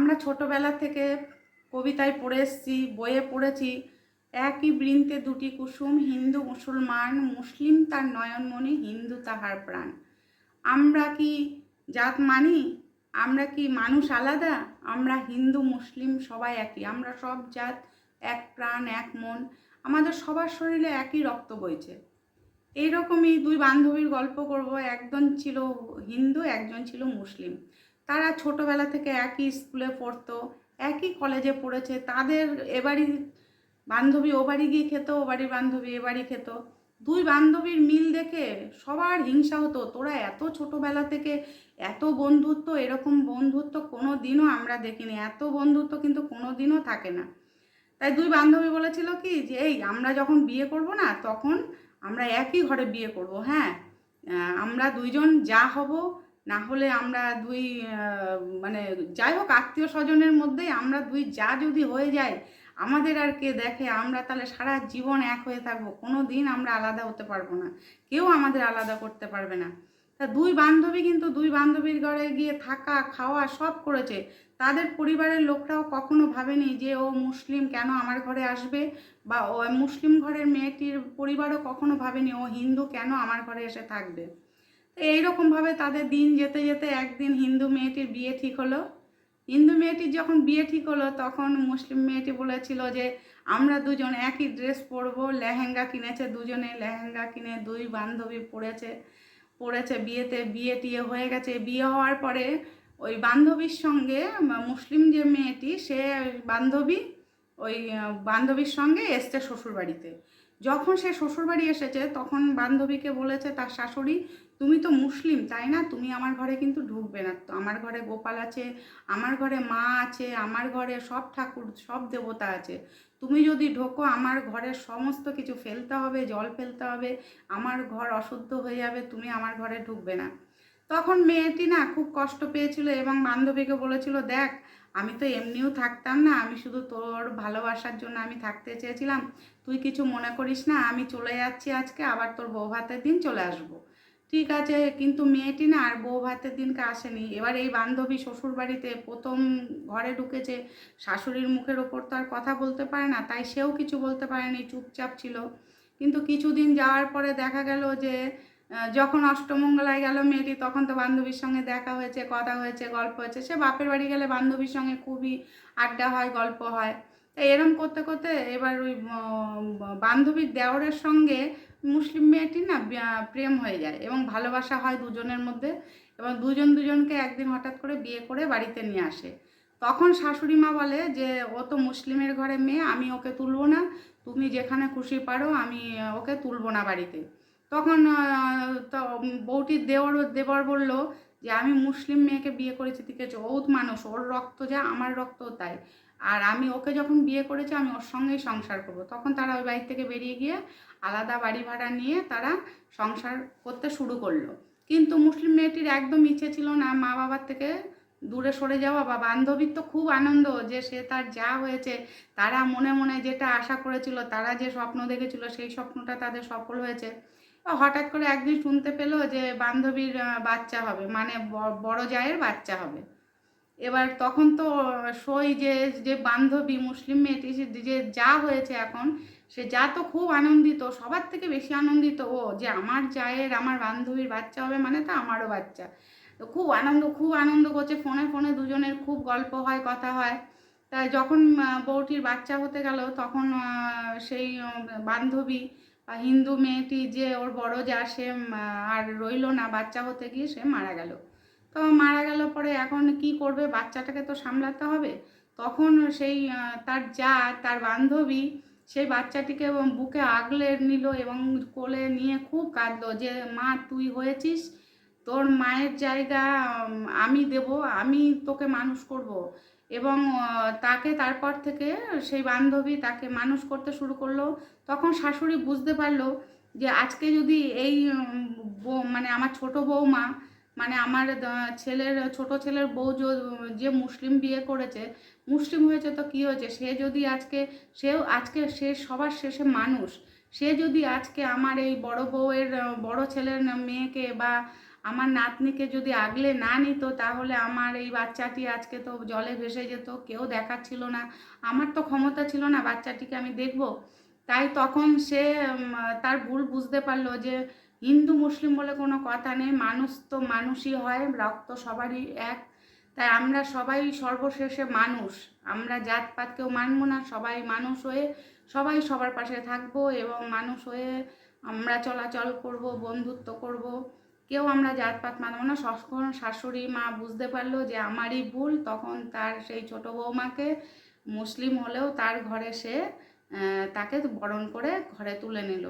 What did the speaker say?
আমরা ছোটোবেলা থেকে কবিতায় পড়ে এসেছি, বইয়ে পড়েছি, একই বৃন্তে দুটি কুসুম, হিন্দু, মুসলমান, মুসলিম তার নয়নমণি, হিন্দু তাহার প্রাণ। আমরা কি জাত মানি? আমরা কি মানুষ আলাদা? আমরা হিন্দু, মুসলিম সবাই একই। আমরা সব জাত, এক প্রাণ, এক মন, আমাদের সবার শরীরে একই রক্ত বইছে। এইরকমই দুই বান্ধবীর গল্প করব। একজন ছিল হিন্দু, একজন ছিল মুসলিম। তারা ছোটোবেলা থেকে একই স্কুলে পড়তো, একই কলেজে পড়েছে, তাদের এবারই বান্ধবী ও বাড়ি গিয়ে খেত, ও বাড়ির বান্ধবী এ বাড়ি খেত। দুই বান্ধবীর মিল দেখে সবার হিংসা হতো, তোরা এত ছোটোবেলা থেকে এত বন্ধুত্ব, এরকম বন্ধুত্ব কোনো দিনও আমরা দেখিনি, এত বন্ধুত্ব কিন্তু কোনো দিনও থাকে না। তাই দুই বান্ধবী বলেছিল কি যে, এই, আমরা যখন বিয়ে করব না, তখন আমরা একই ঘরে বিয়ে করব। হ্যাঁ আমরা দুইজন যা হব না হলে আমরা দুই মানে যাই হোক, আত্মীয় স্বজনের মধ্যেই আমরা দুই যা যদি হয়ে যায়, আমাদের আর কে দেখে? আমরা তাহলে সারা জীবন এক হয়ে থাকব। কোনো দিন আমরা আলাদা হতে পারব না। কেউ আমাদের আলাদা করতে পারবে না। তা দুই বান্ধবী কিন্তু দুই বান্ধবীর ঘরে গিয়ে থাকা, খাওয়া সব করেছে। তাদের পরিবারের লোকরাও কখনো ভাবেনি যে ও মুসলিম কেন আমার ঘরে আসবে? বা ও মুসলিম ঘরের মেয়েটির পরিবারও কখনো ভাবেনি ও হিন্দু কেন আমার ঘরে এসে থাকবে? এইরকমভাবে তাদের দিন যেতে যেতে একদিন হিন্দু মেয়েটির বিয়ে ঠিক হলো। হিন্দু মেয়েটির যখন বিয়ে ঠিক হলো, তখন মুসলিম মেয়েটি বলেছিল যে, আমরা দুজন একই ড্রেস পরবো, লেহেঙ্গা কিনেছে দুজনে, লেহেঙ্গা কিনে দুই বান্ধবী পড়েছে পড়েছে বিয়েতে, বিয়ে টিয়ে হয়ে গেছে। বিয়ে হওয়ার পরে ওই বান্ধবীর সঙ্গে মুসলিম যে মেয়েটি, সে বান্ধবী ওই বান্ধবীর সঙ্গে এসছে শ্বশুরবাড়িতে। যখন সে শ্বশুরবাড়ি এসেছে, তখন বান্ধবীকে বলেছে তার শাশুড়ি তুমি তো মুসলিম, তাই না? তুমি আমার ঘরে কিন্তু ঢুকবে না। তো আমার ঘরে গোপাল আছে, আমার ঘরে মা আছে, আমার ঘরে সব ঠাকুর, সব দেবতা আছে। তুমি যদি ঢোকো, আমার ঘরের সমস্ত কিছু ফেলতে হবে, জল ফেলতে হবে, আমার ঘর অশুদ্ধ হয়ে যাবে, তুমি আমার ঘরে ঢুকবে না। তখন মেয়েটি না খুব কষ্ট পেয়েছিল এবং বান্ধবীকে বলেছিল, দেখ, আমি তো এমনিও থাকতাম না, আমি শুধু তোর ভালোবাসার জন্য আমি থাকতে চেয়েছিলাম। তুই কিছু মনে করিস না, আমি চলে যাচ্ছি আজকে, আবার তোর বউ ভাতের দিন চলে আসব। ঠিক আছে, কিন্তু মেয়েটি না আর বউ ভাতের দিনকে আসেনি। এবার এই বান্ধবী শ্বশুর বাড়িতে প্রথম ঘরে ঢুকেছে, শাশুড়ির মুখের ওপর তো আর কথা বলতে পারে না, তাই সেও কিছু বলতে পারেনি, চুপচাপ ছিল। কিন্তু কিছুদিন যাওয়ার পরে দেখা গেল যে যখন অষ্টমঙ্গলায় গেল মেয়েটি, তখন তো বান্ধবীর সঙ্গে দেখা হয়েছে, কথা হয়েছে, গল্প হয়েছে। সে বাপের বাড়ি গেলে বান্ধবীর সঙ্গে খুবই আড্ডা হয়, গল্প হয়। এরম করতে করতে এবার ওই বান্ধবীর দেওরের সঙ্গে মুসলিম মেয়েটি না প্রেম হয়ে যায় এবং ভালোবাসা হয় দুজনের মধ্যে এবং দুজন দুজনকে একদিন হঠাৎ করে বিয়ে করে বাড়িতে নিয়ে আসে। তখন শাশুড়ি মা বলে যে, ও তো মুসলিমের ঘরে মেয়ে, আমি ওকে তুলবো না। তুমি যেখানে খুশি পারো, আমি, ওকে তুলবো না বাড়িতে। তখন বউটির দেওর, দেবর বলল যে, আমি মুসলিম মেয়েকে বিয়ে করেছি, ঠিক আছে। ও মানুষ, ওর রক্ত যা, আমার রক্ত তাই। আর আমি ওকে যখন বিয়ে করেছি, আমি ওর সঙ্গেই সংসার করব। তখন তারা ওই বাড়ি থেকে বেরিয়ে গিয়ে আলাদা বাড়ি ভাড়া নিয়ে তারা সংসার করতে শুরু করল। কিন্তু মুসলিম মেয়েটির একদম ইচ্ছে ছিল না মা বাবার থেকে দূরে সরে যাওয়া বা বান্ধবীর তো খুব আনন্দ যে সে তার যা হয়েছে, তারা মনে মনে যেটা আশা করেছিল, তারা যে স্বপ্ন দেখেছিল, সেই স্বপ্নটা তাদের সফল হয়েছে। হঠাৎ করে একদিন শুনতে পেল যে বান্ধবীর বাচ্চা হবে মানে বড় জায়ের বাচ্চা হবে। এবার তখন তো সই যে যে বান্ধবী মুসলিম মেয়েটি যে যা হয়েছে এখন, সে যা তো খুব আনন্দিত, সবার থেকে বেশি আনন্দিত, ও যে আমার জায়ের, আমার বান্ধবীর বাচ্চা হবে মানে তো আমারও বাচ্চা। তো খুব আনন্দ খুব আনন্দ করছে, ফোনে ফোনে দুজনের খুব গল্প হয়, কথা হয়। তা যখন বউটির বাচ্চা হতে গেল, তখন সেই বান্ধবী বা হিন্দু মেয়েটি যে ওর বড় যা, সে আর রইল না বাচ্চা হতে গিয়ে সে মারা গেল। তো মারা গেল পরে এখন কি করবে? বাচ্চাটাকে তো সামলাতে হবে। তখন সেই তার যা, তার বান্ধবী সেই বাচ্চাটিকে বুকে আগলে নিল এবং কোলে নিয়ে খুব কাঁদলো যে, মা, তুই হয়েছিস? তোর মায়ের জায়গা আমি দেব, আমি তোকে মানুষ করব। এবং তাকে তারপর থেকে সেই বান্ধবী তাকে মানুষ করতে শুরু করল। তখন শাশুড়ি বুঝতে পারল যে, আজকে যদি এই মানে আমার ছোট বৌমা মানে আমার ছেলের, ছোট ছেলের বউ য- মুসলিম বিয়ে করেছে, মুসলিম হয়েছে তো কী হয়েছে? সে যদি আজকে, সেও আজকে, সে সবার শেষে মানুষ। সে যদি আজকে আমার এই বড় বউয়ের, বড় ছেলের মেয়েকে বা আমার নাতনিকে যদি আগলে না নিত, তাহলে আমার এই বাচ্চাটি আজকে তো জলে ভেসে যেত, কেউ দেখাচ্ছিল না। আমার তো ক্ষমতা ছিল না বাচ্চাটিকে আমি দেখব। তাই তখন সে তার ভুল বুঝতে পারল যে হিন্দু, মুসলিম বলে কোনো কথা নেই। মানুষ তো মানুষই হয়, রক্ত সবারই এক। তাই আমরা সবাই সর্বশেষে মানুষ। আমরা জাতপাত কেউ মানবো না, সবাই মানুষ হয়ে সবাই সবার পাশে থাকব এবং মানুষ হয়ে আমরা চলাচল করব, বন্ধুত্ব করব। কেউ আমরা জাতপাত মানবো না। তখন শাশুড়ি মা বুঝতে পারল যে আমারই ভুল, তখন তার সেই ছোট বৌমাকে মুসলিম হলেও তার ঘরে সে তাকে বরণ করে ঘরে তুলে নিল।